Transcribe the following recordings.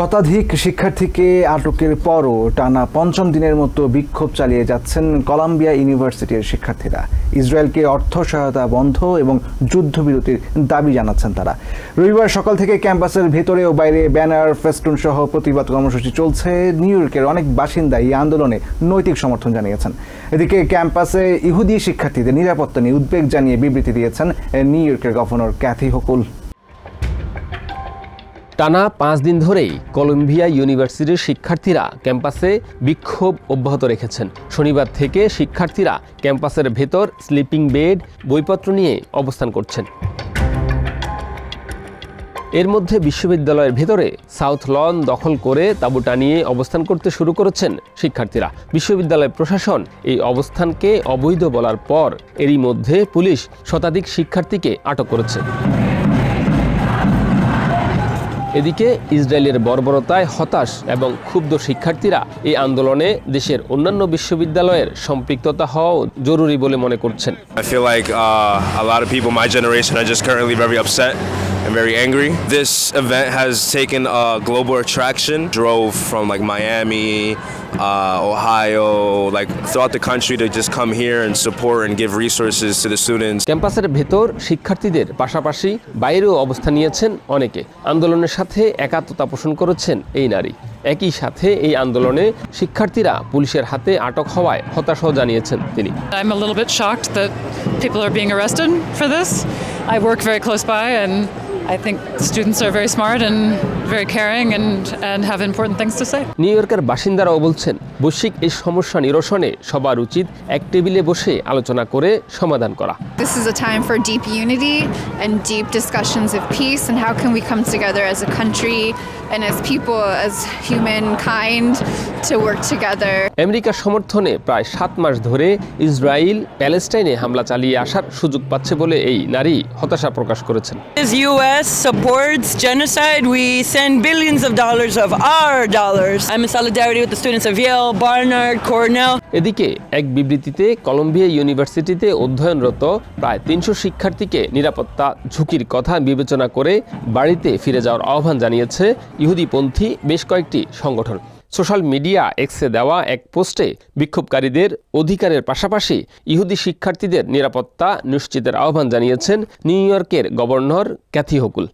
শতাধিক শিক্ষার্থীকে আটকের পরও টানা পঞ্চম দিনের মতো বিক্ষোভ চালিয়ে যাচ্ছেন কলাম্বিয়া ইউনিভার্সিটির শিক্ষার্থীরা। ইসরায়েলকে অর্থ সহায়তা বন্ধ এবং যুদ্ধবিরতির দাবি জানাচ্ছেন তারা। রবিবার সকাল থেকে ক্যাম্পাসের ভেতরে ও বাইরে ব্যানার ফেস্টুন সহ প্রতিবাদ কর্মসূচি চলছে। নিউ ইয়র্কের অনেক বাসিন্দা এই আন্দোলনে নৈতিক সমর্থন জানিয়েছেন। এদিকে ক্যাম্পাসে ইহুদি শিক্ষার্থীদের নিরাপত্তা নিয়ে উদ্বেগ জানিয়ে বিবৃতি দিয়েছেন নিউ ইয়র্কের গভর্নর ক্যাথি হকুল। টানা পাঁচ দিন ধরেই কলম্বিয়া ইউনিভার্সিটির শিক্ষার্থীরা ক্যাম্পাসে বিক্ষোভ অব্যাহত রেখেছেন। শনিবার থেকে শিক্ষার্থীরা ক্যাম্পাসের ভেতর স্লিপিং বেড, বইপত্র নিয়ে অবস্থান করছেন। এর মধ্যে বিশ্ববিদ্যালয়ের ভেতরে সাউথ লন দখল করে তাঁবু টানিয়ে অবস্থান করতে শুরু করেছেন শিক্ষার্থীরা। বিশ্ববিদ্যালয় প্রশাসন এই অবস্থানকে অবৈধ বলার পর এরই মধ্যে পুলিশ শতাধিক শিক্ষার্থীকে আটক করেছে। এদিকে ইসরায়েলের বর্বরতায় হতাশ এবং ক্ষুব্ধ শিক্ষার্থীরা এই আন্দোলনে দেশের অন্যান্য বিশ্ববিদ্যালয়ের সম্পৃক্ততা হওয়াও জরুরি বলে মনে করছেন I feel like uh, a lot of people my generation are just currently very upset and very angry. This event has taken a global attraction, drove from like Miami, uh, Ohio, like throughout the country to just come here and support and give resources to the students. ক্যাম্পাসের ভেতর শিক্ষার্থীদের পাশাপাশি বাইরেও অবস্থান নিয়েছেন অনেকে আন্দোলনের সাথে একাত্মতা পোষণ করেছেন এই নারী একই সাথে এই আন্দোলনে শিক্ষার্থীরা পুলিশের হাতে আটক হওয়ায় হতাশাও জানিয়েছেন তিনি I'm a little bit shocked that people are being arrested for this. I work very close by, and I think students are very smart and very caring and, and have important things to say. New ইয়র্কের বাসিন্দারাও বলছেন বৈশ্বিক এই সমস্যা নিরসনে সবার উচিত এক টেবিলে বসে আলোচনা করে সমাধান করা This is a time for deep unity and deep discussions of peace and how can we come together as a country and as people, as humankind, to work together. আমেরিকার সমর্থনে প্রায় সাত মাস ধরে ইসরায়েল প্যালেস্টাইনে হামলা চালিয়ে আসার সুযোগ পাচ্ছে বলে এই নারী হতাশা প্রকাশ করেছেন U.S. supports genocide, we send billions of dollars of our dollars. I'm in solidarity with the students of Yale, Barnard, Cornell. এদিকে এক বিবৃতিতে কলম্বিয়া ইউনিভার্সিটিতে অধ্যয়নরত প্রায় তিনশো শিক্ষার্থীকে নিরাপত্তা ঝুঁকির কথা বিবেচনা করে বাড়িতে ফিরে যাওয়ার আহ্বান জানিয়েছে ইহুদিপন্থী বেশ কয়েকটি সংগঠন সোশ্যাল মিডিয়া এক্সে দেওয়া এক পোস্টে বিক্ষোভকারীদের অধিকারের পাশাপাশি ইহুদি শিক্ষার্থীদের নিরাপত্তা নিশ্চিতের আহ্বান জানিয়েছেন নিউ ইয়র্কের গভর্নর ক্যাথি হকুল।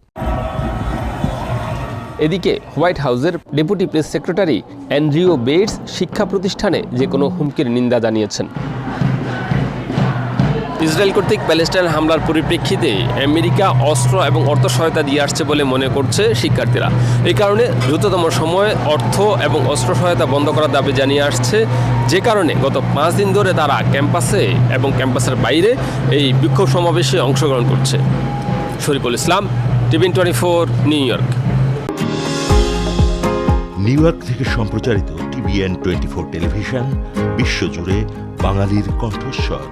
এদিকে হোয়াইট হাউসের deputy press secretary Andrew Bates শিক্ষা প্রতিষ্ঠানে যে কোনো হুমকির নিন্দা জানিয়েছেন। ইসরায়েল কর্তৃক প্যালেস্টাইন হামলার পরিপ্রেক্ষিতে আমেরিকা অস্ত্র এবং অর্থ সহায়তা দিয়ে আসছে বলে মনে করছে শিক্ষার্থীরা। এই কারণে দ্রুততম সময়ে অর্থ এবং অস্ত্র সহায়তা বন্ধ করার দাবি জানিয়ে আসছে। যে কারণে গত পাঁচ দিন ধরে তারা ক্যাম্পাসে এবং ক্যাম্পাসের বাইরে এই বিক্ষোভ সমাবেশে অংশগ্রহণ করছে। Shariful Islam TVN twenty four, New York. New York থেকে সম্প্রচারিত টিভিএন টোয়েন্টি ফোর টেলিভিশন, বিশ্বজুড়ে বাঙালির কণ্ঠস্বর।